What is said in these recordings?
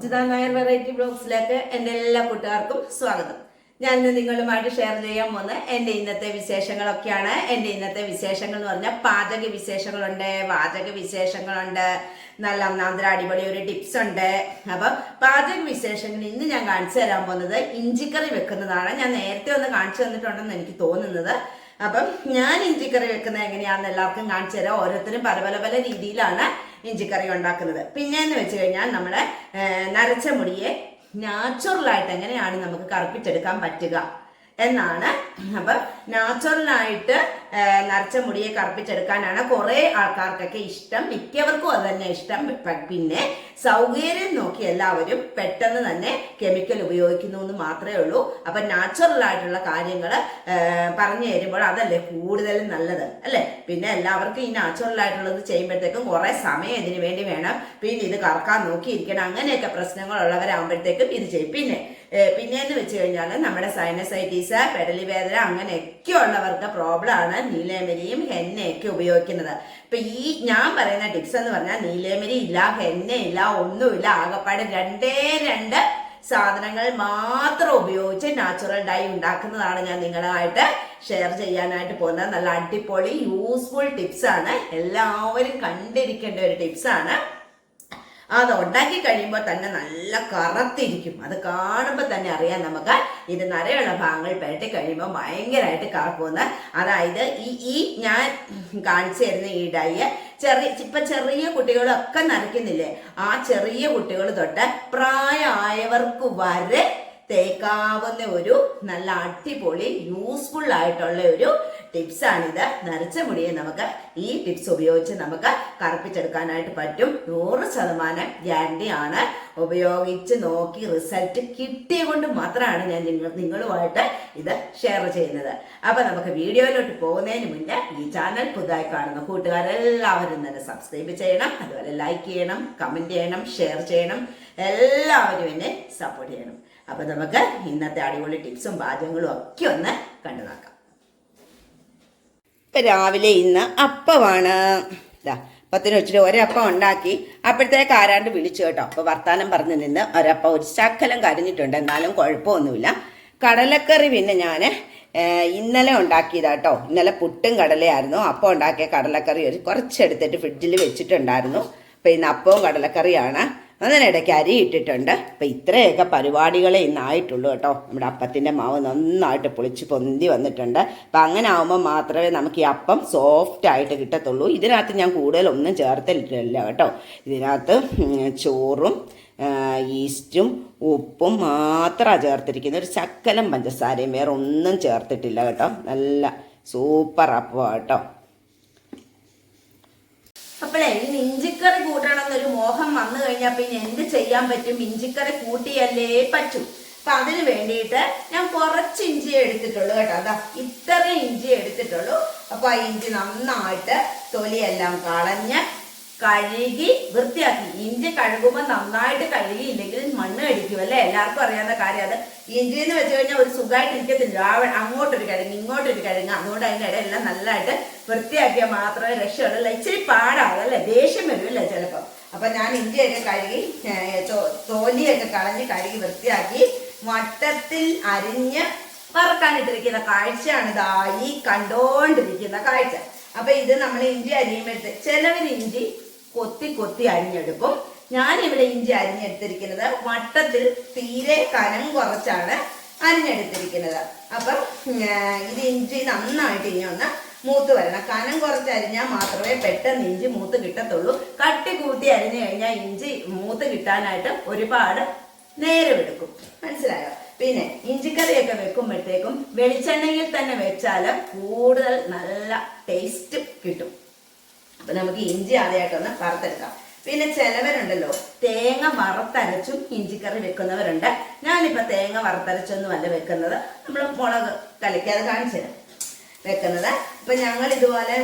Sujitha Nair variety ബ്ലോഗ്സിലേക്ക് എന്റെ എല്ലാ കൂട്ടുകാർക്കും സ്വാഗതം. ഞാൻ ഇന്ന് നിങ്ങളുമായിട്ട് ഷെയർ ചെയ്യാൻ പോകുന്ന എന്റെ ഇന്നത്തെ വിശേഷങ്ങളൊക്കെയാണ്. എന്റെ ഇന്നത്തെ വിശേഷങ്ങൾ എന്ന് പറഞ്ഞാൽ പാചക വിശേഷങ്ങളുണ്ട് വാചക വിശേഷങ്ങളുണ്ട് നല്ല ഒന്നാന്തര അടിപൊളി ഒരു ടിപ്സ് ഉണ്ട്. അപ്പം പാചക വിശേഷങ്ങൾ ഇന്ന് ഞാൻ കാണിച്ചു തരാൻ പോകുന്നത് ഇഞ്ചിക്കറി വെക്കുന്നതാണ്. ഞാൻ നേരത്തെ ഒന്ന് കാണിച്ചു തന്നിട്ടുണ്ടെന്ന് എനിക്ക് തോന്നുന്നത്. അപ്പം ഞാൻ ഇഞ്ചിക്കറി വെക്കുന്നത് എങ്ങനെയാണെന്ന് എല്ലാവർക്കും കാണിച്ചു തരാം. ഓരോരുത്തരും പല പല പല രീതിയിലാണ്. ഇഞ്ചിക്കറി ഉണ്ടാക്കുന്നത്. പിന്നെയെന്ന് വെച്ച് കഴിഞ്ഞാൽ നമ്മുടെ നരച്ച മുടിയെ നാച്ചുറലായിട്ട് എങ്ങനെയാണ് നമുക്ക് കറുപ്പിച്ചെടുക്കാൻ പറ്റുക? എന്നാണ് അപ്പം നാച്ചുറലായിട്ട് നരച്ച മുടിയെ കറുപ്പിച്ചെടുക്കാനാണ് കുറേ ആൾക്കാർക്കൊക്കെ ഇഷ്ടം. മിക്കവർക്കും അത് തന്നെ ഇഷ്ടം. പിന്നെ സൗകര്യം നോക്കി എല്ലാവരും പെട്ടെന്ന് തന്നെ കെമിക്കൽ ഉപയോഗിക്കുന്നു എന്ന് മാത്രമേ ഉള്ളൂ. അപ്പം നാച്ചുറൽ ആയിട്ടുള്ള കാര്യങ്ങൾ പറഞ്ഞു തരുമ്പോൾ അതല്ലേ കൂടുതലും നല്ലത് അല്ലേ? പിന്നെ എല്ലാവർക്കും ഈ നാച്ചുറൽ ആയിട്ടുള്ളത് ചെയ്യുമ്പോഴത്തേക്കും കുറേ സമയം ഇതിനു വേണ്ടി വേണം. പിന്നെ ഇത് കറക്കാൻ നോക്കിയിരിക്കണം. അങ്ങനെയൊക്കെ പ്രശ്നങ്ങളുള്ളവരാകുമ്പോഴത്തേക്കും ഇത് ചെയ്യും. പിന്നെ പിന്നെയെന്ന് വെച്ച് കഴിഞ്ഞാൽ നമ്മുടെ സൈനസൈറ്റീസ് പെടലി വേദന അങ്ങനെയൊക്കെ ഉള്ളവർക്ക് പ്രോബ്ലം ആണ് നീലേമരിയും ഹെന്നയൊക്കെ ഉപയോഗിക്കുന്നത്. ഇപ്പൊ ഈ ഞാൻ പറയുന്ന ടിപ്സ് എന്ന് പറഞ്ഞാൽ നീലേമരി ഇല്ല ഹെന്നയില്ല ഒന്നുമില്ല ആകപ്പാട് രണ്ടേ രണ്ട് സാധനങ്ങൾ മാത്രം ഉപയോഗിച്ച് നാച്ചുറൽ ഡൈ ഉണ്ടാക്കുന്നതാണ് ഞാൻ നിങ്ങളുമായിട്ട് ഷെയർ ചെയ്യാനായിട്ട് പോകുന്നത്. നല്ല അടിപൊളി യൂസ്ഫുൾ ടിപ്സ് ആണ്. എല്ലാവരും കണ്ടിരിക്കേണ്ട ഒരു ടിപ്സ് ആണ്. അത് ഉണ്ടാക്കി കഴിയുമ്പോൾ തന്നെ നല്ല കറുത്തിരിക്കും. അത് കാണുമ്പോൾ തന്നെ അറിയാം നമുക്ക്. ഇത് നിറയുള്ള ഭാഗങ്ങൾ പെരട്ടി കഴിയുമ്പോൾ ഭയങ്കരമായിട്ട് കറക്കുമെന്ന് അതായത് ഈ ഈ ഞാൻ കാണിച്ചു തരുന്ന ഈ ഡൈ ചെറിയ ഇപ്പൊ ചെറിയ കുട്ടികളൊക്കെ നരയ്ക്കുന്നില്ലേ? ആ ചെറിയ കുട്ടികൾ തൊട്ട് പ്രായമായവർക്ക് വരെ തേക്കാവുന്ന ഒരു നല്ല അടിപൊളി യൂസ്ഫുൾ ആയിട്ടുള്ള ഒരു ടിപ്സാണിത് നരച്ച മുടിയെ നമുക്ക് ഈ ടിപ്സ് ഉപയോഗിച്ച് നമുക്ക് കറുപ്പിച്ചെടുക്കാനായിട്ട് പറ്റും. നൂറ് ശതമാനം ഗ്യാരണ്ടി ആണ്. ഉപയോഗിച്ച് നോക്കി റിസൾട്ട് കിട്ടിയ കൊണ്ട് മാത്രമാണ് ഞാൻ നിങ്ങൾ നിങ്ങളുമായിട്ട് ഇത് ഷെയർ ചെയ്യുന്നത്. അപ്പൊ നമുക്ക് വീഡിയോയിലോട്ട് പോകുന്നതിന് മുന്നേ ഈ ചാനൽ പുതുതായി കാണുന്ന കൂട്ടുകാരെല്ലാവരും തന്നെ സബ്സ്ക്രൈബ് ചെയ്യണം. അതുപോലെ ലൈക്ക് ചെയ്യണം കമന്റ് ചെയ്യണം ഷെയർ ചെയ്യണം. എല്ലാവരും എന്നെ സപ്പോർട്ട് ചെയ്യണം. അപ്പൊ നമുക്ക് ഇന്നത്തെ അടിപൊളി ടിപ്സും പാചകങ്ങളും ഒക്കെ ഒന്ന് കണ്ടു നോക്കാം ഇപ്പൊ രാവിലെ ഇന്ന് അപ്പമാണ്. ഇതാ അപ്പത്തിന് വെച്ചിട്ട് ഒരപ്പം ഉണ്ടാക്കി. അപ്പോഴത്തേക്ക് ആരാണ്ട് വിളിച്ചു കേട്ടോ. അപ്പോൾ വർത്താനം പറഞ്ഞു നിന്ന് ഒരപ്പം ഒരു ശക്കലം കരഞ്ഞിട്ടുണ്ട്. എന്നാലും കുഴപ്പമൊന്നുമില്ല. കടലക്കറി പിന്നെ ഞാൻ ഇന്നലെ ഉണ്ടാക്കിയതാട്ടോ ഇന്നലെ പുട്ടും കടലയായിരുന്നു. അപ്പം ഉണ്ടാക്കിയ കടലക്കറി ഒരു കുറച്ചെടുത്തിട്ട് ഫ്രിഡ്ജിൽ വെച്ചിട്ടുണ്ടായിരുന്നു. അപ്പം ഇന്ന് അപ്പവും കടലക്കറിയാണ്. അതിനിടയ്ക്ക് അരി ഇട്ടിട്ടുണ്ട്. അപ്പം ഇത്രയൊക്കെ പരിപാടികളെ ഇന്നായിട്ടുള്ളൂ കേട്ടോ. നമ്മുടെ അപ്പത്തിന്റെ മാവ് നന്നായിട്ട് പൊളിച്ച് പൊന്തി വന്നിട്ടുണ്ട്. അപ്പം അങ്ങനെ ആകുമ്പോൾ മാത്രമേ നമുക്ക് ഈ അപ്പം സോഫ്റ്റ് ആയിട്ട് കിട്ടത്തുള്ളൂ. ഇതിനകത്ത് ഞാൻ കൂടുതലൊന്നും ചേർത്തിട്ടില്ല കേട്ടോ. ഇതിനകത്ത് ചോറും ഈസ്റ്റും ഉപ്പും മാത്രമാണ് ചേർത്തിരിക്കുന്നത്. ഒരു ശക്കലം പഞ്ചസാരയും വേറെ ഒന്നും ചേർത്തിട്ടില്ല കേട്ടോ. നല്ല സൂപ്പർ അപ്പം കേട്ടോ. അപ്പോഴേ ഈ ഇഞ്ചിക്കറി കൂട്ടണം എന്നൊരു മോഹം വന്നു കഴിഞ്ഞാൽ പിന്നെ എന്ത് ചെയ്യാൻ പറ്റും? ഇഞ്ചിക്കറി കൂട്ടിയല്ലേ പറ്റൂ. അപ്പൊ അതിന് വേണ്ടിയിട്ട് ഞാൻ കുറച്ച് ഇഞ്ചി എടുത്തിട്ടുള്ളൂ കേട്ടോ. അതാ ഇത്രയും ഇഞ്ചി എടുത്തിട്ടുള്ളൂ. അപ്പൊ ആ ഇഞ്ചി നന്നായിട്ട് തൊലിയെല്ലാം കളഞ്ഞ് കഴുകി വൃത്തിയാക്കി. ഇഞ്ചി കഴുകുമ്പോൾ നന്നായിട്ട് കഴുകിയില്ലെങ്കിൽ മണ്ണ് അടിക്കും അല്ലേ? എല്ലാവർക്കും അറിയാവുന്ന കാര്യം അത്. ഇഞ്ചി എന്ന് വെച്ച് കഴിഞ്ഞാൽ ഒരു സുഖമായിട്ട് ഇരിക്കത്തില്ല. അങ്ങോട്ടൊരു കിഴങ്ങ് ഇങ്ങോട്ടൊരു കിഴങ്ങ് അതുകൊണ്ട് അതിന്റെ ഇടയെല്ലാം നല്ലതായിട്ട് വൃത്തിയാക്കിയാൽ മാത്രമേ രക്ഷയുള്ളൂ. ഇച്ചിരി പാടാവും അല്ലേ? ദേഷ്യം വരുമല്ലേ ചിലപ്പോൾ അപ്പൊ ഞാൻ ഇഞ്ചിയൊക്കെ കഴുകി തോലിയൊക്കെ കളഞ്ഞ് കഴുകി വൃത്തിയാക്കി വട്ടത്തിൽ അരിഞ്ഞ് വറക്കാനിട്ടിരിക്കുന്ന കാഴ്ചയാണ് ഇതാ ഈ കണ്ടോണ്ടിരിക്കുന്ന കാഴ്ച. അപ്പൊ ഇത് നമ്മൾ ഇഞ്ചി അരിയുമ്പോഴത്തെ ചിലവിന് ഇഞ്ചി കൊത്തി കൊത്തി അരിഞ്ഞെടുക്കും. ഞാനിവിടെ ഇഞ്ചി അരിഞ്ഞെടുത്തിരിക്കുന്നത് വട്ടത്തിൽ തീരെ കനം കുറച്ചാണ് അരിഞ്ഞെടുത്തിരിക്കുന്നത്. അപ്പം ഇത് ഇഞ്ചി നന്നായിട്ട് ഇനി ഒന്ന് മൂത്ത് വരണം. കനം കുറച്ച് അരിഞ്ഞാൽ മാത്രമേ പെട്ടെന്ന് ഇഞ്ചി മൂത്ത് കിട്ടത്തുള്ളൂ. കട്ടി കൂട്ടി അരിഞ്ഞു കഴിഞ്ഞാൽ ഇഞ്ചി മൂത്ത് കിട്ടാനായിട്ട് ഒരുപാട് നേരമെടുക്കും മനസ്സിലായോ? പിന്നെ ഇഞ്ചിക്കറിയൊക്കെ വെക്കുമ്പോഴത്തേക്കും വെളിച്ചെണ്ണയിൽ തന്നെ വെച്ചാൽ കൂടുതൽ നല്ല ടേസ്റ്റ് കിട്ടും. അപ്പൊ നമുക്ക് ഇഞ്ചി ആദ്യമായിട്ടൊന്ന് വറുത്തെടുക്കാം. പിന്നെ ചിലവരുണ്ടല്ലോ തേങ്ങ വറുത്തരച്ചും ഇഞ്ചിക്കറി വെക്കുന്നവരുണ്ട്. ഞാനിപ്പോ തേങ്ങ വറുത്തരച്ചൊന്നുമല്ല വെക്കുന്നത്. നമ്മൾ മുളക് കലക്കാതെ കാണിച്ചു തരാം. വെക്കുന്നത്. ഇപ്പൊ ഞങ്ങൾ ഇതുപോലെ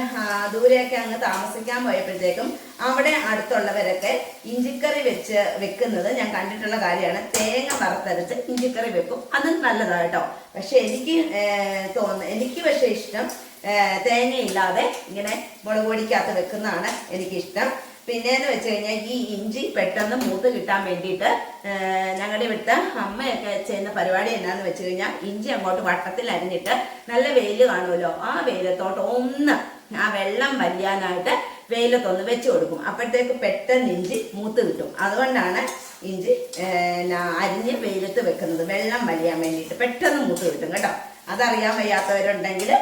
ദൂരെയൊക്കെ അങ്ങ് താമസിക്കാൻ പോയപ്പോഴത്തേക്കും അവിടെ അടുത്തുള്ളവരൊക്കെ ഇഞ്ചിക്കറി വെച്ച് വെക്കുന്നത് ഞാൻ കണ്ടിട്ടുള്ള കാര്യമാണ്. തേങ്ങ വറുത്തരച്ച് ഇഞ്ചിക്കറി വെക്കും. അത് നല്ലതാണ് കേട്ടോ. പക്ഷെ എനിക്ക് തോന്നുന്നു എനിക്ക് പക്ഷെ ഇഷ്ടം തേങ്ങയില്ലാതെ ഇങ്ങനെ മുളക് പൊടിക്കകത്ത് വെക്കുന്നതാണ് എനിക്കിഷ്ടം. പിന്നെന്ന് വെച്ച് കഴിഞ്ഞാൽ ഈ ഇഞ്ചി പെട്ടെന്ന് മൂത്ത് കിട്ടാൻ വേണ്ടിയിട്ട് ഞങ്ങളുടെ ഇവിടുത്തെ അമ്മയൊക്കെ ചെയ്യുന്ന പരിപാടി എന്നാന്ന് വെച്ച് കഴിഞ്ഞാൽ ഇഞ്ചി അങ്ങോട്ട് വട്ടത്തിൽ അരിഞ്ഞിട്ട് നല്ല വെയിൽ കാണുമല്ലോ ആ വെയിലത്തോട്ട് ഒന്ന് ആ വെള്ളം വലിയാനായിട്ട് വെയിലത്തൊന്ന് വെച്ച് കൊടുക്കും. അപ്പോഴത്തേക്ക് പെട്ടെന്ന് ഇഞ്ചി മൂത്ത് കിട്ടും. അതുകൊണ്ടാണ് ഇഞ്ചി അരിഞ്ഞ് വെയിലത്ത് വെക്കുന്നത്. വെള്ളം വലിയാൻ വേണ്ടിയിട്ട് പെട്ടെന്ന് മൂത്ത് കിട്ടും കേട്ടോ. അതറിയാൻ വയ്യാത്തവരുണ്ടെങ്കിൽ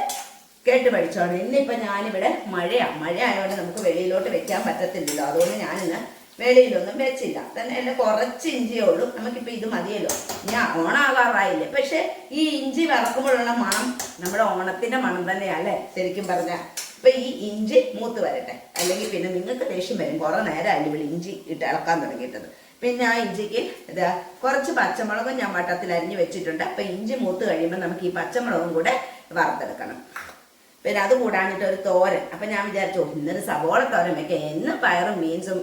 കേട്ട് പഠിച്ചോണം. ഇന്നിപ്പോൾ ഞാനിവിടെ മഴയാണ് മഴ ആയതുകൊണ്ട് നമുക്ക് വെളിയിലോട്ട് വെക്കാൻ പറ്റത്തില്ലല്ലോ. അതുകൊണ്ട് ഞാനിന്ന് വെളിയിലൊന്നും വെച്ചില്ല. തന്നെ അല്ല കുറച്ച് ഇഞ്ചിയേ ഉള്ളൂ. നമുക്കിപ്പോൾ ഇത് മതിയല്ലോ. ഞാൻ ഓണാകാറായില്ലേ? പക്ഷെ ഈ ഇഞ്ചി വറക്കുമ്പോഴുള്ള മണം നമ്മുടെ ഓണത്തിന്റെ മണം തന്നെയല്ലേ ശരിക്കും പറഞ്ഞാൽ ഇപ്പം ഈ ഇഞ്ചി മൂത്ത് വരട്ടെ. അല്ലെങ്കിൽ പിന്നെ നിങ്ങൾക്ക് ദേഷ്യം വരും. കുറെ നേരമല്ല ഇവിടെ ഇഞ്ചി ഇട്ട് ഇളക്കാൻ തുടങ്ങിയിട്ടത്. പിന്നെ ആ ഇഞ്ചിക്ക് ഇതാ കുറച്ച് പച്ചമുളകും ഞാൻ വട്ടത്തിൽ അരിഞ്ഞ് വെച്ചിട്ടുണ്ട്. അപ്പം ഇഞ്ചി മൂത്ത് കഴിയുമ്പോൾ നമുക്ക് ഈ പച്ചമുളകും കൂടെ വറുത്തെടുക്കണം. പിന്നെ അത് കൂടാനിട്ട് ഒരു തോരൻ. അപ്പൊ ഞാൻ വിചാരിച്ചു ഇന്നൊരു സവോള തോരൻ വെക്കാം. എന്നും പയറും മീൻസും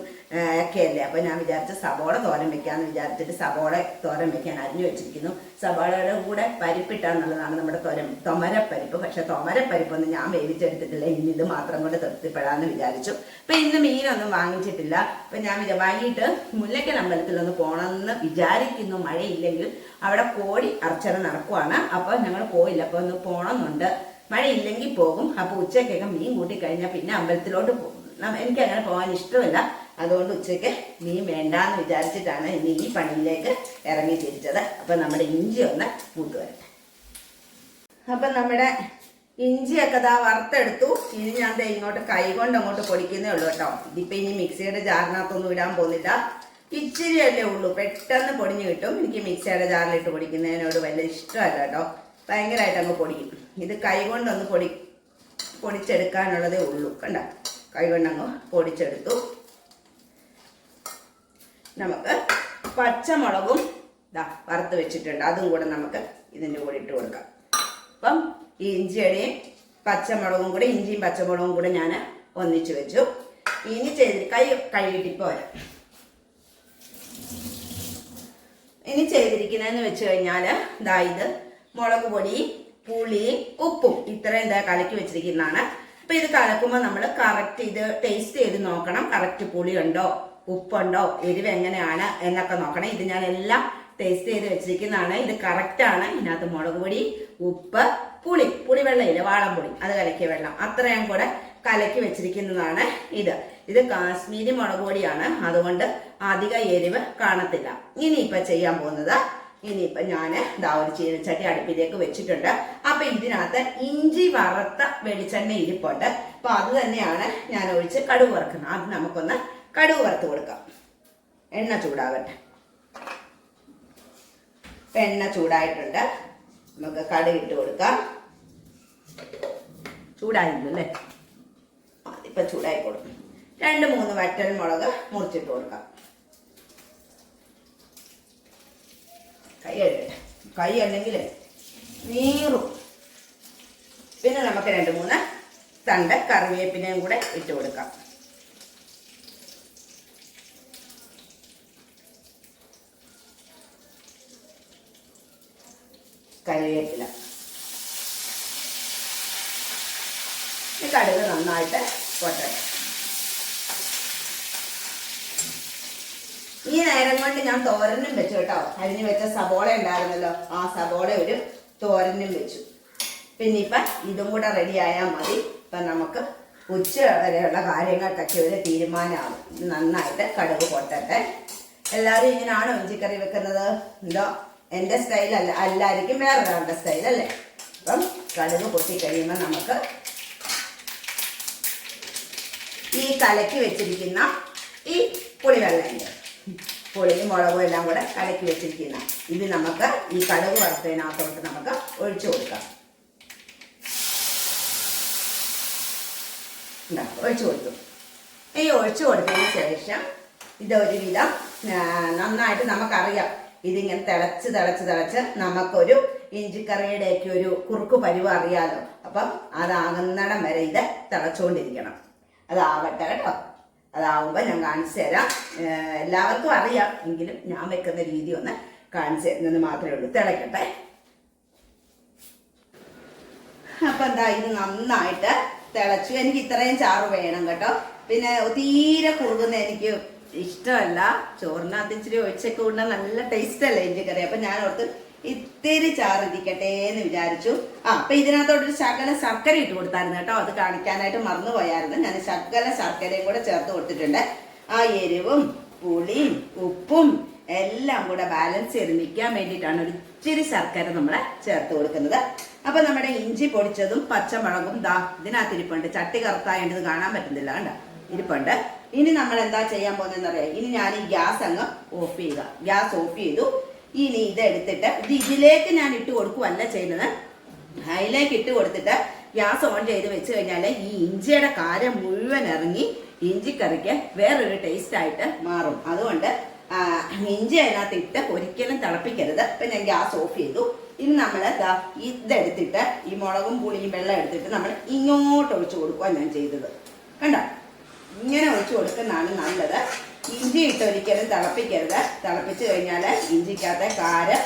ഒക്കെയല്ലേ. അപ്പൊ ഞാൻ വിചാരിച്ചു സവോള തോരൻ വെക്കാന്ന് വിചാരിച്ചിട്ട് സവോള തോരൻ വെക്കാൻ അരിഞ്ഞു വെച്ചിരിക്കുന്നു. സവോളയുടെ കൂടെ പരിപ്പിട്ടാന്നുള്ളതാണ് നമ്മുടെ തോരൻ. തൊമരപ്പരിപ്പ്. പക്ഷെ തൊമരപ്പരിപ്പൊന്നും ഞാൻ വേവിച്ചെടുത്തിട്ടില്ല. ഇനി ഇത് മാത്രം കൊണ്ട് തൃപ്തിപ്പെടാന്ന് വിചാരിച്ചു. അപ്പൊ ഇന്ന് മീനൊന്നും വാങ്ങിച്ചിട്ടില്ല. അപ്പൊ ഞാൻ വാങ്ങിയിട്ട് മുല്ലക്കൽ അമ്പലത്തിൽ ഒന്ന് പോകണമെന്ന് വിചാരിക്കുന്നു. മഴയില്ലെങ്കിൽ അവിടെ കോടി അർച്ചന നടക്കുവാണ്. അപ്പൊ ഞങ്ങൾ പോയില്ല. അപ്പൊ ഒന്ന് പോണമെന്നുണ്ട് മഴയില്ലെങ്കിൽ പോകും. അപ്പൊ ഉച്ചയ്ക്കൊക്കെ മീൻ കൂട്ടി കഴിഞ്ഞാൽ പിന്നെ അമ്പലത്തിലോട്ട് പോകും. എനിക്ക് അങ്ങനെ പോകാൻ ഇഷ്ടമില്ല. അതുകൊണ്ട് ഉച്ചയ്ക്ക് മീൻ വേണ്ടാന്ന് വിചാരിച്ചിട്ടാണ് ഇനി ഈ പണിയിലേക്ക് ഇറങ്ങി തിരിച്ചത് അപ്പൊ നമ്മുടെ ഇഞ്ചി ഒന്ന് മൂത്ത് വരട്ടെ അപ്പൊ നമ്മുടെ ഇഞ്ചിയൊക്കെ ദാ വറുത്തെടുത്തു. ഇനി ഞാൻ ദേ ഇങ്ങോട്ട് കൈ കൊണ്ട് അങ്ങോട്ട് പൊടിക്കുന്നേ ഉള്ളൂ കേട്ടോ. ഇതിപ്പോ ഇനി മിക്സിയുടെ ജാറിനകത്തൊന്നും ഇടാൻ പോകുന്നില്ല. ഇച്ചിരിയല്ലേ ഉള്ളൂ. പെട്ടെന്ന് പൊടിഞ്ഞു കിട്ടും. എനിക്ക് മിക്സിയുടെ ജാറിലിട്ട് പൊടിക്കുന്നതിനോട് വലിയ ഇഷ്ടമല്ല കേട്ടോ. ഭയങ്കരമായിട്ട് അങ്ങ് പൊടിക്കും ഇത് കൈകൊണ്ടൊന്ന് പൊടി പൊടിച്ചെടുക്കാനുള്ളതേ ഉള്ളൂ. കണ്ട? കൈ കൊണ്ടങ്ങ് പൊടിച്ചെടുത്തു. നമുക്ക് പച്ചമുളകും ഇതാ വറുത്ത് വെച്ചിട്ടുണ്ട്. അതും കൂടെ നമുക്ക് ഇതിന്റെ കൂടെ ഇട്ട് കൊടുക്കാം. അപ്പം ഈ ഇഞ്ചിയുടെയും പച്ചമുളകും കൂടെ ഇഞ്ചിയും പച്ചമുളകും കൂടെ ഞാൻ ഒന്നിച്ച് വെച്ചു. ഇനി ചെയ്ത് കൈ കഴുകിയിട്ട് പോരാ ഇനി ചെയ്തിരിക്കുന്നതെന്ന് വെച്ച് കഴിഞ്ഞാൽ ദാ ഇത് മുളക് പൊടി പുളി ഉപ്പും ഇത്രയും എന്താ കലക്കി വെച്ചിരിക്കുന്നതാണ്. അപ്പൊ ഇത് കലക്കുമ്പോൾ നമ്മൾ കറക്റ്റ് ഇത് ടേസ്റ്റ് ചെയ്ത് നോക്കണം. കറക്റ്റ് പുളി ഉണ്ടോ ഉപ്പുണ്ടോ എരിവ് എങ്ങനെയാണ് എന്നൊക്കെ നോക്കണം. ഇത് ഞാൻ എല്ലാം ടേസ്റ്റ് ചെയ്ത് വെച്ചിരിക്കുന്നതാണ്. ഇത് കറക്റ്റ് ആണ്. ഇതിനകത്ത് മുളക് പൊടി ഉപ്പ് പുളി പുളി പുളിവെള്ളമില്ല വാളംപുളി അത് കലക്കിയ വെള്ളം. അത്രയും കൂടെ കലക്കി വെച്ചിരിക്കുന്നതാണ് ഇത്. ഇത് കാശ്മീരി മുളക് പൊടിയാണ്. അതുകൊണ്ട് അധിക എരിവ് കാണത്തില്ല. ഇനിയിപ്പൊ ചെയ്യാൻ പോകുന്നത് ഇനിയിപ്പൊ ഞാൻ ഇതാ ഒരു ചീനച്ചട്ടി അടുപ്പിലേക്ക് വെച്ചിട്ടുണ്ട്. അപ്പൊ ഇതിനകത്ത് ഇഞ്ചി വറുത്ത വെളിച്ചെണ്ണ ഇരിപ്പുണ്ട്. അപ്പൊ അത് തന്നെയാണ് ഞാൻ ഒഴിച്ച് കടുക് വറുക്കുന്നത്. അത് നമുക്കൊന്ന് കടുക് വറുത്ത് കൊടുക്കാം. എണ്ണ ചൂടാകട്ടെ ഇപ്പൊ എണ്ണ ചൂടായിട്ടുണ്ട്. നമുക്ക് കടുക് ഇട്ട് കൊടുക്കാം. ചൂടായില്ല അല്ലേ ഇപ്പൊ ചൂടായി കൊടുക്കും രണ്ട് മൂന്ന് വറ്റൽ മുളക് മുറിച്ചിട്ട് കൊടുക്കാം. കൈ കൈ അല്ലെങ്കിൽ നീറും. പിന്നെ നമുക്ക് രണ്ട് മൂന്ന് തണ്ട് കറിവേപ്പിനെയും കൂടെ ഇട്ട് കൊടുക്കാം. കറിവേപ്പില. കടുക് നന്നായിട്ട് പൊട്ടട്ടെ നേരം കൊണ്ട് ഞാൻ തോരനും വെച്ചു കേട്ടോ. അരിഞ്ഞു വെച്ച സബോള ഉണ്ടായിരുന്നല്ലോ. ആ സബോള ഒരു തോരനും വെച്ചു. പിന്നെ ഇപ്പൊ ഇതും കൂടെ റെഡി ആയാൽ മതി. ഇപ്പൊ നമുക്ക് ഉച്ച വരെയുള്ള കാര്യങ്ങൾക്കൊക്കെ ഒരു തീരുമാനമാകും നന്നായിട്ട് കടുക് പൊട്ടട്ടെ. എല്ലാവരും ഇങ്ങനെയാണോ ഇഞ്ചിക്കറി വെക്കുന്നത്? എന്തോ? എന്റെ അല്ലായിരിക്കും വേറൊരാളുടെ സ്റ്റൈൽ അല്ലേ? അപ്പം കടുക് പൊട്ടി കഴിയുമ്പോൾ നമുക്ക് ഈ കലക്കി വെച്ചിരിക്കുന്ന ഈ പുളിവെള്ളമുണ്ട് പുളിയും മുളകും എല്ലാം കൂടെ കലക്കി വെച്ചിരിക്കുന്ന. ഇത് നമുക്ക് ഈ കടുക് വറുത്തതിനകത്തോട്ട് നമുക്ക് ഒഴിച്ചു കൊടുക്കാം. ഇതാ, ഒഴിച്ചു കൊടുത്തു. ഈ ഒഴിച്ചു കൊടുത്തതിന് ശേഷം ഇതൊരു വിധം നന്നായിട്ട് നമുക്കറിയാം. ഇതിങ്ങനെ തിളച്ച് തിളച്ച് തിളച്ച് നമുക്കൊരു ഇഞ്ചിക്കറിയുടെയൊക്കെ ഒരു കുറുക്ക് പരിവ് അറിയാലോ. അപ്പം അതാകുന്നിടം വരെ ഇത് തിളച്ചുകൊണ്ടിരിക്കണം. അതാവട്ടെ കേട്ടോ. അതാവുമ്പോൾ ഞാൻ കാണിച്ചു തരാം. എല്ലാവർക്കും അറിയാം. എങ്കിലും ഞാൻ വെക്കുന്ന രീതി ഒന്ന് കാണിച്ചു തരുന്നത് മാത്രമേ ഉള്ളൂ. തിളക്കട്ടെ. അപ്പൊ എന്താ ഇത് നന്നായിട്ട് തിളച്ചു. എനിക്ക് ഇത്രയും ചാറ് വേണം കേട്ടോ. പിന്നെ തീരെ കുറുകുന്ന എനിക്ക് ഇഷ്ടമല്ല. ചോറിനകത്ത് ഇച്ചിരി ഒഴിച്ചൊക്കെ ഉണ്ട നല്ല ടേസ്റ്റ് അല്ലേ ഇഞ്ചിക്കറി. അപ്പൊ ഞാൻ ഓർത്ത് ഇത്തിരി ചാറിരിക്കട്ടെ എന്ന് വിചാരിച്ചു. ആ അപ്പൊ ഇതിനകത്തോട്ടൊരു ശകല ശർക്കര ഇട്ട് കൊടുത്തായിരുന്നു കേട്ടോ. അത് കാണിക്കാനായിട്ട് മറന്നുപോയായിരുന്നു. ഞാൻ ശകല ശർക്കരയും കൂടെ ചേർത്ത് കൊടുത്തിട്ടുണ്ട്. ആ എരിവും പുളിയും ഉപ്പും എല്ലാം കൂടെ ബാലൻസ് ചെയ്ത് നിൽക്കാൻ വേണ്ടിയിട്ടാണ് ഒരു ഇച്ചിരി ശർക്കര നമ്മൾ ചേർത്ത് കൊടുക്കുന്നത്. അപ്പൊ നമ്മുടെ ഇഞ്ചി പൊടിച്ചതും പച്ചമുളകും ദാ ഇതിനകത്ത് ഇരിപ്പുണ്ട്. ചട്ടി കറുത്തായത് കാണാൻ പറ്റുന്നില്ല കണ്ട? ഇരിപ്പുണ്ട്. ഇനി നമ്മൾ എന്താ ചെയ്യാൻ പോകുന്നതെന്ന് അറിയാം ഇനി ഞാൻ ഈ ഗ്യാസ് അങ്ങ് ഓഫ് ചെയ്യുക. ഗ്യാസ് ഓഫ് ചെയ്തു. ഇനി ഇതെടുത്തിട്ട് ഇത് ഇതിലേക്ക് ഞാൻ ഇട്ട് കൊടുക്കുവല്ല ചെയ്യുന്നത്. അതിലേക്ക് ഇട്ട് കൊടുത്തിട്ട് ഗ്യാസ് ഓൺ ചെയ്ത് വെച്ച് കഴിഞ്ഞാൽ ഈ ഇഞ്ചിയുടെ കാരം മുഴുവൻ ഇറങ്ങി ഇഞ്ചിക്കറിക്ക് വേറൊരു ടേസ്റ്റ് ആയിട്ട് മാറും. അതുകൊണ്ട് ഇഞ്ചി അതിനകത്ത് ഇട്ട് ഒരിക്കലും തിളപ്പിക്കരുത്. ഇപ്പം ഞാൻ ഗ്യാസ് ഓഫ് ചെയ്തു. ഇനി നമ്മൾ ഇതെടുത്തിട്ട് ഈ മുളകും പുളിയും വെള്ളം എടുത്തിട്ട് നമ്മൾ ഇങ്ങോട്ട് ഒഴിച്ചു കൊടുക്കുക ഞാൻ ചെയ്തത്. കണ്ട? ഇങ്ങനെ ഒഴിച്ചു കൊടുക്കുന്നതാണ് നല്ലത്. ഇഞ്ചി ഇട്ട് ഒരിക്കലും തിളപ്പിക്കരുത്. തിളപ്പിച്ച് കഴിഞ്ഞാൽ ഇഞ്ചിക്കകത്തെ കാര്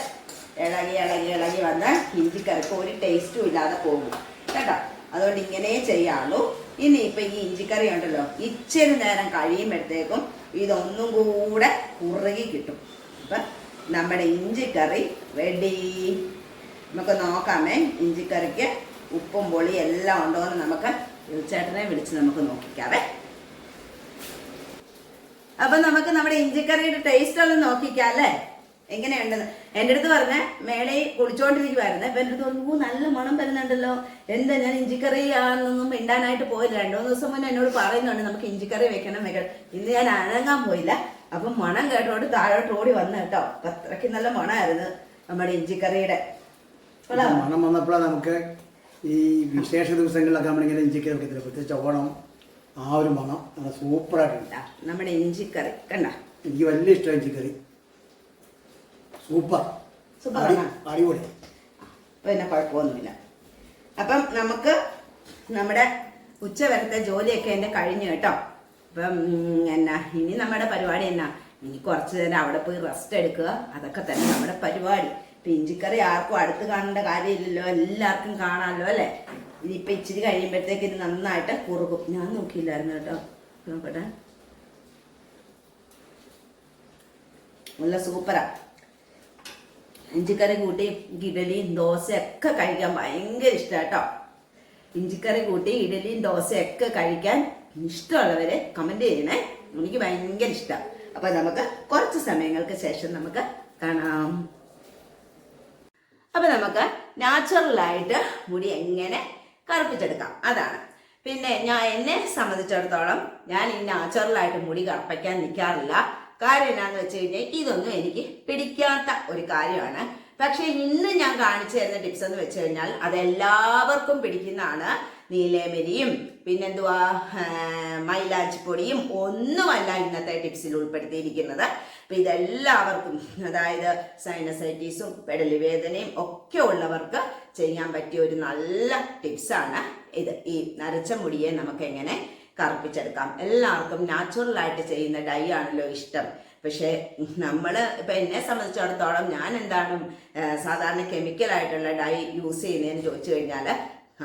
ഇളകി ഇളകി ഇളകി വന്ന് ഇഞ്ചിക്കറിക്ക് ഒരു ടേസ്റ്റും ഇല്ലാതെ പോകും. കേട്ടോ? അതുകൊണ്ട് ഇങ്ങനെ ചെയ്യാവുള്ളൂ. ഇനി ഇപ്പൊ ഈ ഇഞ്ചിക്കറി ഉണ്ടല്ലോ ഇച്ചിരി നേരം കഴിയുമ്പോഴത്തേക്കും ഇതൊന്നും കൂടെ കുറുകി കിട്ടും. അപ്പൊ നമ്മുടെ ഇഞ്ചിക്കറി റെഡി നമുക്ക് നോക്കാമേ ഇഞ്ചിക്കറിക്ക് ഉപ്പും പൊളി എല്ലാം ഉണ്ടോ എന്ന് നമുക്ക് തീർച്ചയായിട്ടും വിളിച്ച് നമുക്ക് നോക്കിക്കാവേ. അപ്പൊ നമുക്ക് നമ്മുടെ ഇഞ്ചിക്കറിയുടെ ടേസ്റ്റ് ഒന്ന് നോക്കിക്കാം അല്ലേ? എങ്ങനെയുണ്ടെന്ന്. എന്റെ അടുത്ത് പറഞ്ഞ മേളയിൽ കുളിച്ചോണ്ടിരിക്കുവായിരുന്നു. അപ്പൊ എന്റെ അടുത്ത് പറഞ്ഞു നല്ല മണം വരുന്നുണ്ടല്ലോ. എന്താ ഞാൻ ഇഞ്ചിക്കറി ആണെന്നൊന്നും മിണ്ടാനായിട്ട് പോയില്ല. രണ്ടു മൂന്ന് ദിവസം മുന്നേ എന്നോട് പറയുന്നുണ്ട് നമുക്ക് ഇഞ്ചിക്കറി വെക്കണം വെക്കണം. ഇന്ന് ഞാൻ അനങ്ങാൻ പോയില്ല. അപ്പൊ മണം കേട്ടോണ്ട് താഴോട്ട് ഓടി വന്നു കേട്ടോ. അപ്പൊ അത്രയ്ക്ക് നല്ല മണമായിരുന്നു നമ്മുടെ ഇഞ്ചിക്കറിയുടെ? മണം വന്നപ്പോഴാണ് നമുക്ക് ഈ വിശേഷ ദിവസങ്ങളിലൊക്കെ നമ്മളിങ്ങനെ ഇഞ്ചിക്കറി വെക്കത്തില്ല? പ്രത്യേകിച്ച് ഓണം ആ ഒരു മണം നല്ല സൂപ്പറായിട്ടുണ്ട്. നമ്മുടെ ഇഞ്ചിക്കറി. കണ്ട? എനിക്ക് വലിയ ഇഷ്ടമാണ് ഇഞ്ചിക്കറി. സൂപ്പർ. സൂപ്പർ? അടിപൊളി. പിന്നെ കുഴപ്പമൊന്നുമില്ല. അപ്പം നമുക്ക് നമ്മുടെ ഉച്ചവരത്തെ ജോലിയൊക്കെ എന്റെ കഴിഞ്ഞു കേട്ടോ. അപ്പം എന്നാ ഇനി നമ്മുടെ പരിപാടി എന്നാ? ഇനി കുറച്ച് നേരം അവിടെ പോയി റെസ്റ്റ് എടുക്കുക. അതൊക്കെ തന്നെ നമ്മുടെ പരിപാടി. ഇപ്പം ഇഞ്ചിക്കറി ആർക്കും അടുത്ത് കാണേണ്ട കാര്യമില്ലല്ലോ. എല്ലാവർക്കും കാണാമല്ലോ അല്ലേ? ഇനിയിപ്പം ഇച്ചിരി കഴിയുമ്പോഴത്തേക്ക് ഇത് നന്നായിട്ട് കുറുകും. ഞാൻ നോക്കിയില്ലായിരുന്നു കേട്ടോ. നോക്കട്ടെ. നല്ല സൂപ്പറാ. ഇഞ്ചിക്കറി കൂട്ടി ഇഡലിയും ഒക്കെ കഴിക്കാൻ ഭയങ്കര ഇഷ്ടം കേട്ടോ. ഇഞ്ചിക്കറി കൂട്ടി ഇഡലിയും ഒക്കെ കഴിക്കാൻ ഇഷ്ടമുള്ളവരെ കമന്റ് ചെയ്യണേ. എനിക്ക് ഭയങ്കര ഇഷ്ടം. അപ്പൊ നമുക്ക് കുറച്ച് സമയങ്ങൾക്ക് ശേഷം നമുക്ക് കാണാം. അപ്പൊ നമുക്ക് നാച്ചുറലായിട്ട് മുടി എങ്ങനെ കറുപ്പിച്ചെടുക്കാം. അതാണ്. പിന്നെ ഞാൻ എന്നെ സംബന്ധിച്ചിടത്തോളം ഞാൻ ഈ നാച്ചുറലായിട്ട് മുടി കറുപ്പിക്കാൻ നിൽക്കാറില്ല. കാര്യം എന്നാന്ന് വെച്ച് കഴിഞ്ഞാൽ ഇതൊന്നും എനിക്ക് പിടിക്കാത്ത ഒരു കാര്യമാണ്. പക്ഷെ ഇന്ന് ഞാൻ കാണിച്ചു തരുന്ന ടിപ്സ് എന്ന് വെച്ച് കഴിഞ്ഞാൽ അതെല്ലാവർക്കും പിടിക്കുന്നതാണ് നീലേമരിയും പിന്നെന്തുവാ മൈലാജ് പൊടിയും ഒന്നുമല്ല ഇന്നത്തെ ടിപ്സിൽ ഉൾപ്പെടുത്തിയിരിക്കുന്നത്. അപ്പൊ ഇതെല്ലാവർക്കും അതായത് സൈനസൈറ്റീസും പെടലി വേദനയും ഒക്കെ ഉള്ളവർക്ക് ചെയ്യാൻ പറ്റിയ ഒരു നല്ല ടിപ്സാണ് ഇത്. ഈ നരച്ച മുടിയെ നമുക്ക് എങ്ങനെ കറുപ്പിച്ചെടുക്കാം. എല്ലാവർക്കും നാച്ചുറൽ ആയിട്ട് ചെയ്യുന്ന ഡൈ ആണല്ലോ ഇഷ്ടം. പക്ഷേ നമ്മൾ ഇപ്പം എന്നെ സംബന്ധിച്ചിടത്തോളം ഞാൻ എന്താണ് സാധാരണ കെമിക്കലായിട്ടുള്ള ഡൈ യൂസ് ചെയ്യുന്നതെന്ന് ചോദിച്ചു കഴിഞ്ഞാൽ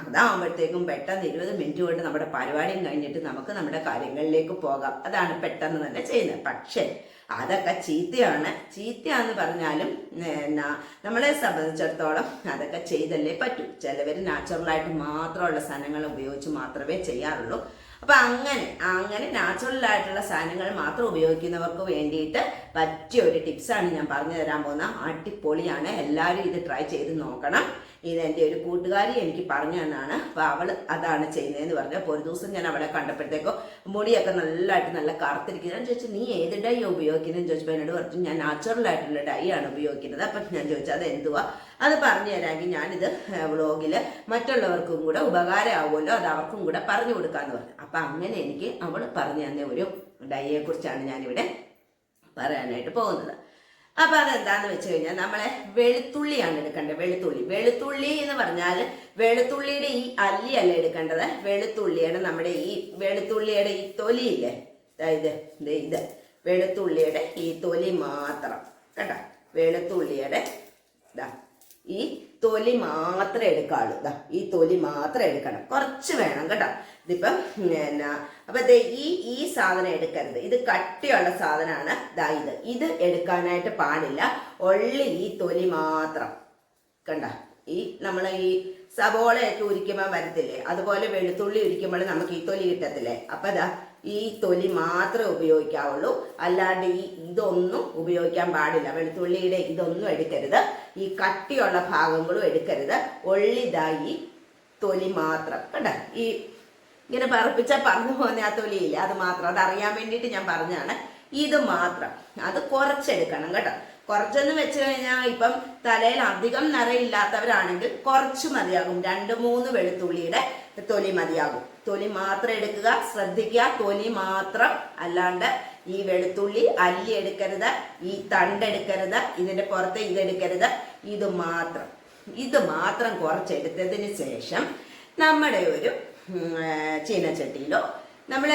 അതാകുമ്പോഴത്തേക്കും പെട്ടെന്ന് ഇരുപത് മിനിറ്റ് കൊണ്ട് നമ്മുടെ പരിപാടിയും കഴിഞ്ഞിട്ട് നമുക്ക് നമ്മുടെ കാര്യങ്ങളിലേക്ക് പോകാം. അതാണ് പെട്ടെന്ന് തന്നെ ചെയ്യുന്നത്. പക്ഷേ അതൊക്കെ ചീത്തയാണ്. ചീത്തയാന്ന് പറഞ്ഞാലും എന്നാ നമ്മളെ സംബന്ധിച്ചിടത്തോളം അതൊക്കെ ചെയ്തല്ലേ പറ്റൂ. ചിലവർ നാച്ചുറലായിട്ട് മാത്രമുള്ള സാധനങ്ങൾ ഉപയോഗിച്ച് മാത്രമേ ചെയ്യാറുള്ളൂ. അപ്പൊ അങ്ങനെ അങ്ങനെ നാച്ചുറലായിട്ടുള്ള സാധനങ്ങൾ മാത്രം ഉപയോഗിക്കുന്നവർക്ക് വേണ്ടിയിട്ട് പറ്റിയ ഒരു ടിപ്സാണ് ഞാൻ പറഞ്ഞു തരാൻ പോകുന്ന അടിപൊളിയാണ്. എല്ലാവരും ഇത് ട്രൈ ചെയ്ത് നോക്കണം. ഇത് എന്റെ ഒരു കൂട്ടുകാരി എനിക്ക് പറഞ്ഞു തന്നാണ്. അപ്പോൾ അവൾ അതാണ് ചെയ്യുന്നതെന്ന് പറഞ്ഞു. അപ്പോൾ ഒരു ദിവസം ഞാൻ അവളെ കണ്ടപ്പോഴത്തേക്കോ മുടിയൊക്കെ നല്ലതായിട്ട് നല്ല കറുത്തിരിക്കുന്നത് ഞാൻ ചോദിച്ചു നീ ഏത് ഡൈ ഉപയോഗിക്കുന്നതെന്ന് ചോദിച്ചപ്പോൾ എന്നോട് പറഞ്ഞു ഞാൻ നാച്ചുറൽ ആയിട്ടുള്ള ഡൈ ആണ് ഉപയോഗിക്കുന്നത്. അപ്പം ഞാൻ ചോദിച്ചു അത് എന്തുവാ? അത് പറഞ്ഞു തരാമെങ്കിൽ ഞാനിത് വ്ളോഗിൽ മറ്റുള്ളവർക്കും കൂടെ ഉപകാരമാവുമല്ലോ അത് അവർക്കും കൂടെ പറഞ്ഞു കൊടുക്കാമെന്ന് പറഞ്ഞു. അപ്പം അങ്ങനെ എനിക്ക് അവൾ പറഞ്ഞു തന്ന ഒരു ഡൈയെ കുറിച്ചാണ് ഞാനിവിടെ പറയാനായിട്ട് പോകുന്നത്. അപ്പൊ അതെന്താന്ന് വെച്ച് കഴിഞ്ഞാൽ നമ്മളെ വെളുത്തുള്ളിയാണ് എടുക്കേണ്ടത് വെളുത്തുള്ളി. വെളുത്തുള്ളി എന്ന് പറഞ്ഞാൽ വെളുത്തുള്ളിയുടെ ഈ അല്ലി അല്ല എടുക്കേണ്ടത്. വെളുത്തുള്ളിയുടെ നമ്മുടെ ഈ വെളുത്തുള്ളിയുടെ ഈ തൊലിയില്ലേ ഇത് ഇത്. വെളുത്തുള്ളിയുടെ ഈ തൊലി മാത്രം. കേട്ടോ വെളുത്തുള്ളിയുടെ ഇതാ ഈ തൊലി മാത്രം എടുക്കാവുള്ളൂ. ദാ ഈ തൊലി മാത്രം എടുക്കണം. കുറച്ച് വേണം കേട്ടോ. ഇതിപ്പം എന്നാ അപ്പൊ ദേ ഈ ഈ സാധനം എടുക്കരുത്. ഇത് കട്ടിയുള്ള സാധനമാണ്. ദാ ഇത്. ഇത് എടുക്കാനായിട്ട് പാടില്ല. ഒള്ളി ഈ തൊലി മാത്രം. കണ്ട? ഈ നമ്മൾ ഈ സബോളയൊക്കെ ഉരിക്കുമ്പോൾ വരത്തില്ലേ? അതുപോലെ വെളുത്തുള്ളി ഉരിക്കുമ്പോൾ നമുക്ക് ഈ തൊലി കിട്ടത്തില്ലേ? അപ്പൊ ദാ ഈ തൊലി മാത്രമേ ഉപയോഗിക്കാവുള്ളൂ. അല്ലാണ്ട് ഈ ഇതൊന്നും ഉപയോഗിക്കാൻ പാടില്ല. വെളുത്തുള്ളിയുടെ ഇതൊന്നും എടുക്കരുത്. ഈ കട്ടിയുള്ള ഭാഗങ്ങളും എടുക്കരുത്. ഒള്ളിതായി തൊലി മാത്രം. കണ്ട? ഈ ഇങ്ങനെ പറപ്പിച്ച പറഞ്ഞു പോകുന്ന ആ തൊലിയില്ല അത് മാത്രം. അത് അറിയാൻ വേണ്ടിയിട്ട് ഞാൻ പറഞ്ഞാണ് ഇത് മാത്രം. അത് കുറച്ചെടുക്കണം കേട്ടോ. കുറച്ചെന്ന് വെച്ച് കഴിഞ്ഞാൽ ഇപ്പം തലയിൽ അധികം നിറയില്ലാത്തവരാണെങ്കിൽ കുറച്ച് മതിയാകും. രണ്ട് മൂന്ന് വെളുത്തുള്ളിയുടെ തൊലി മതിയാകും. തൊലി മാത്രം എടുക്കുക. ശ്രദ്ധിക്കുക. തൊലി മാത്രം അല്ലാണ്ട് ഈ വെളുത്തുള്ളി അല്ലി എടുക്കരുത്. ഈ തണ്ടെടുക്കരുത് ഇതിന്റെ പുറത്ത് ഇതെടുക്കരുത് ഇത് മാത്രം. ഇത് മാത്രം കുറച്ചെടുത്തതിന് ശേഷം നമ്മുടെ ഒരു ചീനച്ചട്ടിയിലോ. നമ്മൾ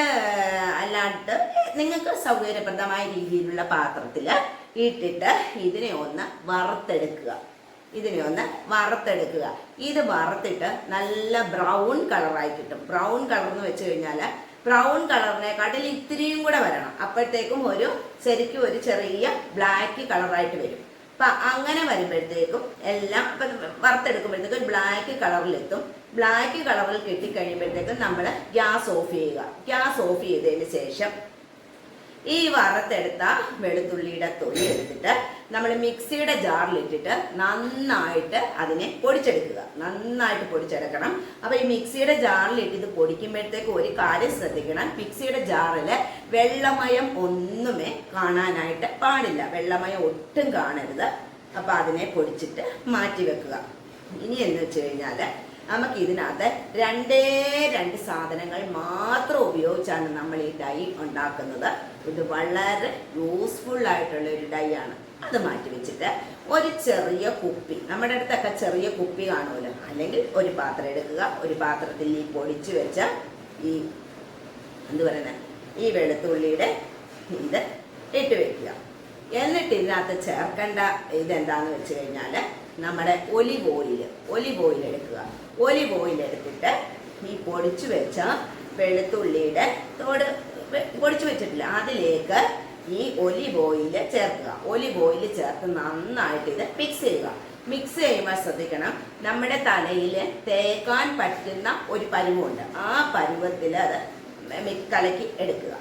അല്ലാണ്ട് നിങ്ങൾക്ക് സൗകര്യപ്രദമായ രീതിയിലുള്ള പാത്രത്തിൽ ഇട്ടിട്ട് ഇതിനെ ഒന്ന് വറുത്തെടുക്കുക. ഇതിനെ ഒന്ന് വറുത്തെടുക്കുക. ഇത് വറുത്തിട്ട് നല്ല ബ്രൗൺ കളറായി കിട്ടും. ബ്രൗൺ കളർ എന്ന് വെച്ച് കഴിഞ്ഞാൽ ബ്രൗൺ കളറിനെക്കാട്ടിൽ ഇത്തിരിയും കൂടെ വരണം. അപ്പോഴത്തേക്കും ഒരു ശരിക്കും ഒരു ചെറിയ ബ്ലാക്ക് കളറായിട്ട് വരും. അപ്പം അങ്ങനെ വരുമ്പോഴത്തേക്കും എല്ലാം ഇപ്പം വറുത്തെടുക്കുമ്പോഴത്തേക്കും ബ്ലാക്ക് കളറിലെത്തും. ബ്ലാക്ക് കളറിൽ കിട്ടിക്കഴിയുമ്പോഴത്തേക്കും നമ്മൾ ഗ്യാസ് ഓഫ് ചെയ്യുക. ഗ്യാസ് ഓഫ് ചെയ്തതിന് ശേഷം ഈ വറുത്തെടുത്ത വെളുത്തുള്ളിയുടെ തൊലി എടുത്തിട്ട് നമ്മൾ മിക്സിയുടെ ജാറിലിട്ടിട്ട് നന്നായിട്ട് അതിനെ പൊടിച്ചെടുക്കുക. നന്നായിട്ട് പൊടിച്ചെടുക്കണം. അപ്പോൾ ഈ മിക്സിയുടെ ജാറിലിട്ട് ഇത് പൊടിക്കുമ്പോഴത്തേക്ക് ഒരു കാര്യം ശ്രദ്ധിക്കണം. മിക്സിയുടെ ജാറിൽ വെള്ളമയം ഒന്നുമേ കാണാനായിട്ട് പാടില്ല. വെള്ളമയം ഒട്ടും കാണരുത്. അപ്പോൾ അതിനെ പൊടിച്ചിട്ട് മാറ്റി വെക്കുക. ഇനി എന്ന് വെച്ച് കഴിഞ്ഞാൽ നമുക്ക് ഇതിനകത്ത് രണ്ടേ രണ്ട് സാധനങ്ങൾ മാത്രം ഉപയോഗിച്ചാണ് നമ്മൾ ഈ ഡൈ ഉണ്ടാക്കുന്നത്. ഇത് വളരെ യൂസ്ഫുൾ ആയിട്ടുള്ള ഒരു ഡൈ ആണ്. അത് മാറ്റി വെച്ചിട്ട് ഒരു ചെറിയ കുപ്പി നമ്മുടെ അടുത്തൊക്കെ ചെറിയ കുപ്പി കാണുമല്ലോ? അല്ലെങ്കിൽ ഒരു പാത്രം എടുക്കുക ഒരു പാത്രത്തിൽ ഈ പൊടിച്ചു വെച്ച ഈ എന്ത് പറയുന്നത് ഈ വെളുത്തുള്ളിയുടെ ഇത് ഇട്ട് വെക്കുക. എന്നിട്ട് ഇതിനകത്ത് ചേർക്കേണ്ട ഇതെന്താന്ന് വെച്ച് കഴിഞ്ഞാൽ നമ്മുടെ ഒലിവ് ഓയിൽ ഒലിവ് ഓയിൽ എടുക്കുക. ഒലിവ് ഓയിൽ എടുത്തിട്ട് ഈ പൊടിച്ചു വെച്ച വെളുത്തുള്ളിയുടെ തോട് പൊടിച്ചു വെച്ചിട്ടില്ല. അതിലേക്ക് ഈ ഒലിവ് ഓയിൽ ചേർക്കുക. ഒലിവ് ഓയിൽ ചേർത്ത് നന്നായിട്ട് ഇത് മിക്സ് ചെയ്യുക. മിക്സ് ചെയ്യുമ്പോൾ ശ്രദ്ധിക്കണം. നമ്മുടെ തലയിൽ തേക്കാൻ പറ്റുന്ന ഒരു പരുവുണ്ട്. ആ പരുവത്തിൽ അത് കലക്കി എടുക്കുക.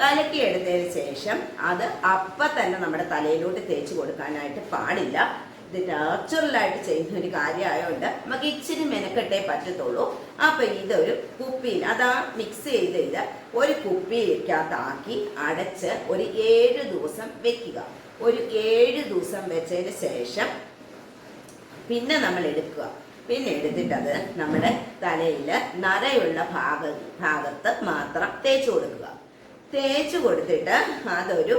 കലക്കി എടുത്തതിന് ശേഷം അത് അപ്പം തന്നെ നമ്മുടെ തലയിലോട്ട് തേച്ച് കൊടുക്കാനായിട്ട് പാടില്ല. ഇത് നാച്ചുറലായിട്ട് ചെയ്യുന്ന ഒരു കാര്യമായതുകൊണ്ട് നമുക്ക് ഇച്ചിരി മെനക്കെട്ടേ പറ്റത്തുള്ളൂ. അപ്പൊ ഇതൊരു കുപ്പിയിൽ അതാ മിക്സ് ചെയ്ത് ഇത് ഒരു കുപ്പിക്കകത്താക്കി അടച്ച് ഒരു ഏഴ് ദിവസം വെക്കുക. ഒരു ഏഴ് ദിവസം വെച്ചതിന് ശേഷം പിന്നെ നമ്മൾ എടുക്കുക. പിന്നെ എടുത്തിട്ടത് നമ്മുടെ തലയിൽ നരയുള്ള ഭാഗ ഭാഗത്ത് മാത്രം തേച്ച് കൊടുക്കുക. തേച്ച് കൊടുത്തിട്ട് അതൊരു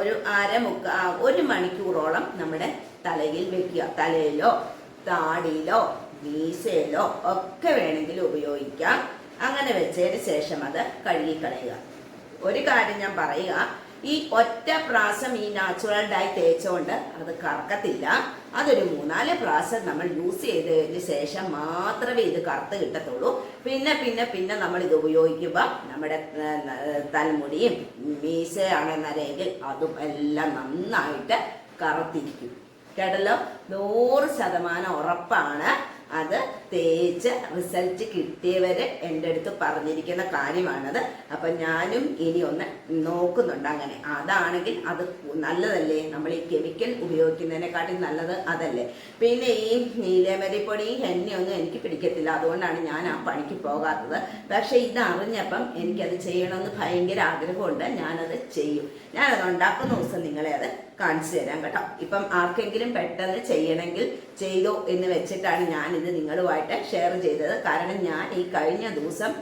ഒരു അരമുക്ക ഒരു മണിക്കൂറോളം നമ്മുടെ തലയിൽ വെക്കുക. തലയിലോ താടിയിലോ മീശയിലോ ഒക്കെ വേണമെങ്കിൽ ഉപയോഗിക്കാം. അങ്ങനെ വെച്ചതിന് ശേഷം അത് കഴുകിക്കളയുക. ഒരു കാര്യം ഞാൻ പറയുക. ഈ ഒറ്റ പ്രാവശ്യം ഈ നാച്ചുറൽ ഡൈ തേച്ചുകൊണ്ട് അത് കറക്കത്തില്ല. അതൊരു മൂന്നാൽ പ്രാവശ്യം നമ്മൾ യൂസ് ചെയ്തതിന് ശേഷം മാത്രമേ ഇത് കറുത്ത് കിട്ടത്തുള്ളൂ. പിന്നെ പിന്നെ പിന്നെ നമ്മൾ ഇത് ഉപയോഗിക്കുമ്പോൾ നമ്മുടെ തലമുടിയും മീശയാണെന്നറിയെങ്കിൽ അതും എല്ലാം നന്നായിട്ട് കറുത്തിരിക്കും. കേട്ടല്ലോ? നൂറ് ശതമാനം ഉറപ്പാണ് അത്. തേച്ച് റിസൾട്ട് കിട്ടിയവരെ എന്റെ അടുത്ത് പറഞ്ഞിരിക്കുന്ന കാര്യമാണത്. അപ്പം ഞാനും ഇനി ഒന്ന് നോക്കുന്നുണ്ട് അങ്ങനെ. അതാണെങ്കിൽ അത് നല്ലതല്ലേ? നമ്മൾ ഈ കെമിക്കൽ ഉപയോഗിക്കുന്നതിനെക്കാട്ടി നല്ലത് അതല്ലേ? പിന്നെ ഈ നീലമരിപ്പൊടി എണ്ണയൊന്നും എനിക്ക് പിടിക്കത്തില്ല. അതുകൊണ്ടാണ് ഞാൻ ആ പണിക്ക് പോകാത്തത്. പക്ഷെ ഇത് അറിഞ്ഞപ്പം എനിക്കത് ചെയ്യണമെന്ന് ഭയങ്കര ആഗ്രഹമുണ്ട്. ഞാനത് ചെയ്യും. ഞാനത് ഉണ്ടാക്കുന്ന ദിവസം നിങ്ങളെ അത് കാണിച്ചു തരാം കേട്ടോ. ഇപ്പം ആർക്കെങ്കിലും പെട്ടെന്ന് ചെയ്യണമെങ്കിൽ ചെയ്തോ എന്ന് വെച്ചിട്ടാണ് ഞാനിത് ഇത് നിങ്ങളുമായിട്ട് ഷെയർ ചെയ്തത്. കാരണം ഞാൻ ഈ കഴിഞ്ഞ ദിവസം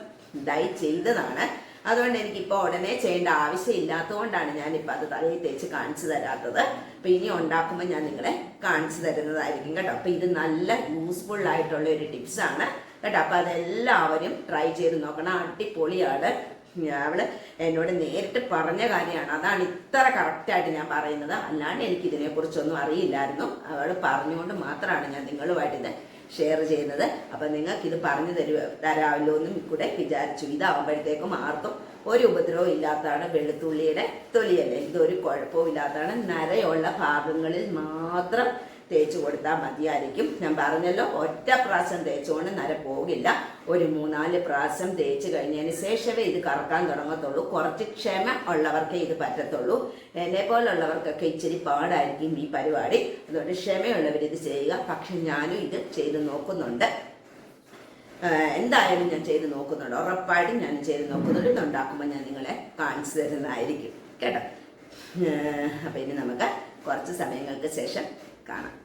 ഡൈ ചെയ്തതാണ്. അതുകൊണ്ട് എനിക്കിപ്പോൾ ഉടനെ ചെയ്യേണ്ട ആവശ്യമില്ലാത്തതുകൊണ്ടാണ് ഞാനിപ്പോൾ അത് തലയിൽ തേച്ച് കാണിച്ചു തരാത്തത്. അപ്പം ഇനി ഉണ്ടാക്കുമ്പോൾ ഞാൻ നിങ്ങളെ കാണിച്ചു തരുന്നതായിരിക്കും കേട്ടോ. അപ്പം ഇത് നല്ല യൂസ്ഫുൾ ആയിട്ടുള്ള ഒരു ടിപ്സാണ് കേട്ടോ. അപ്പം അതെല്ലാവരും ട്രൈ ചെയ്ത് നോക്കണം. അടിപൊളിയാണ്. അവൾ എന്നോട് നേരിട്ട് പറഞ്ഞ കാര്യമാണ്. അതാണ് ഇത്ര കറക്റ്റായിട്ട് ഞാൻ പറയുന്നത്. അല്ലാണ്ട് എനിക്ക് ഇതിനെക്കുറിച്ചൊന്നും അറിയില്ലായിരുന്നു. അവൾ പറഞ്ഞുകൊണ്ട് മാത്രമാണ് ഞാൻ നിങ്ങളുമായിട്ട് ഇത് ഷെയർ ചെയ്യുന്നത്. അപ്പം നിങ്ങൾക്ക് ഇത് പറഞ്ഞു തരു തരാമല്ലോ എന്നും കൂടെ വിചാരിച്ചു. ഇതാവുമ്പോഴത്തേക്കും ആർക്കും ഒരു ഉപദ്രവം ഇല്ലാത്തതാണ് വെളുത്തുള്ളിയുടെ തൊലിയല്ലേ ഇതൊരു കുഴപ്പവും ഇല്ലാത്തതാണ്. നരയുള്ള ഭാഗങ്ങളിൽ മാത്രം തേച്ച് കൊടുത്താൽ മതിയായിരിക്കും. ഞാൻ പറഞ്ഞല്ലോ ഒറ്റ പ്രാവശ്യം തേച്ചുകൊണ്ട് നര പോകില്ല. ഒരു മൂന്നാൽ പ്രാവശ്യം തേച്ച് കഴിഞ്ഞതിന് ശേഷമേ ഇത് കറക്കാൻ തുടങ്ങത്തുള്ളൂ. കുറച്ച് ക്ഷമ ഉള്ളവർക്കേ ഇത് പറ്റത്തുള്ളൂ. എന്നെ പോലുള്ളവർക്കൊക്കെ ഇച്ചിരി പാടായിരിക്കും ഈ പരിപാടി. അതുകൊണ്ട് ക്ഷമയുള്ളവർ ഇത് ചെയ്യുക. പക്ഷെ ഞാനും ഇത് ചെയ്ത് നോക്കുന്നുണ്ട്. എന്തായാലും ഞാൻ ചെയ്ത് നോക്കുന്നുണ്ട്. ഉറപ്പായിട്ടും ഞാൻ ചെയ്ത് നോക്കുന്നുണ്ട്. ഇത് ഉണ്ടാക്കുമ്പോൾ ഞാൻ നിങ്ങളെ കാണിച്ചു തരുന്നതായിരിക്കും. കേട്ടോ? അപ്പം ഇനി നമുക്ക് കുറച്ച് സമയങ്ങൾക്ക് ശേഷം കാണാം.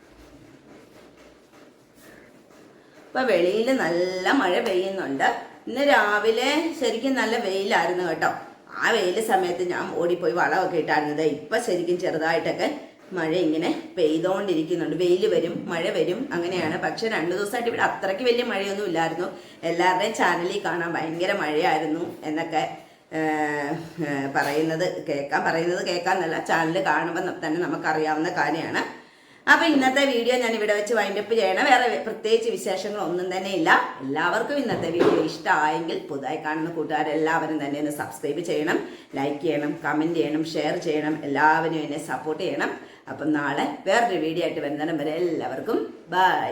ഇപ്പൊ വെളിയിൽ നല്ല മഴ പെയ്യുന്നുണ്ട്. ഇന്ന് രാവിലെ ശരിക്കും നല്ല വെയിലായിരുന്നു കേട്ടോ. ആ വെയിൽ സമയത്ത് ഞാൻ ഓടിപ്പോയി വളമൊക്കെ ഇട്ടായിരുന്നത്. ഇപ്പൊ ശരിക്കും ചെറുതായിട്ടൊക്കെ മഴ ഇങ്ങനെ പെയ്തോണ്ടിരിക്കുന്നുണ്ട്. വെയിൽ വരും മഴ വരും അങ്ങനെയാണ്. പക്ഷെ രണ്ടു ദിവസമായിട്ട് ഇവിടെ അത്രയ്ക്ക് വലിയ മഴയൊന്നും ഇല്ലായിരുന്നു. എല്ലാവരുടെയും ചാനലിൽ കാണാൻ ഭയങ്കര മഴയായിരുന്നു എന്നൊക്കെ പറയുന്നത് കേൾക്കാൻ പറയുന്നത് കേൾക്കാന്നല്ല. ചാനൽ കാണുമ്പോൾ തന്നെ നമുക്കറിയാവുന്ന കാര്യമാണ്. അപ്പൊ ഇന്നത്തെ വീഡിയോ ഞാൻ ഇവിടെ വെച്ച് വൈൻഡപ്പ് ചെയ്യണം. വേറെ പ്രത്യേകിച്ച് വിശേഷങ്ങൾ ഒന്നും തന്നെ ഇല്ല. എല്ലാവർക്കും ഇന്നത്തെ വീഡിയോ ഇഷ്ടമായെങ്കിൽ പുതുതായി കാണുന്ന കൂട്ടുകാരെല്ലാവരും തന്നെ ഒന്ന് സബ്സ്ക്രൈബ് ചെയ്യണം ലൈക്ക് ചെയ്യണം കമന്റ് ചെയ്യണം ഷെയർ ചെയ്യണം. എല്ലാവരും എന്നെ സപ്പോർട്ട് ചെയ്യണം. അപ്പം നാളെ വേറൊരു വീഡിയോ ആയിട്ട് വരുന്നതിനും വരെ എല്ലാവർക്കും ബൈ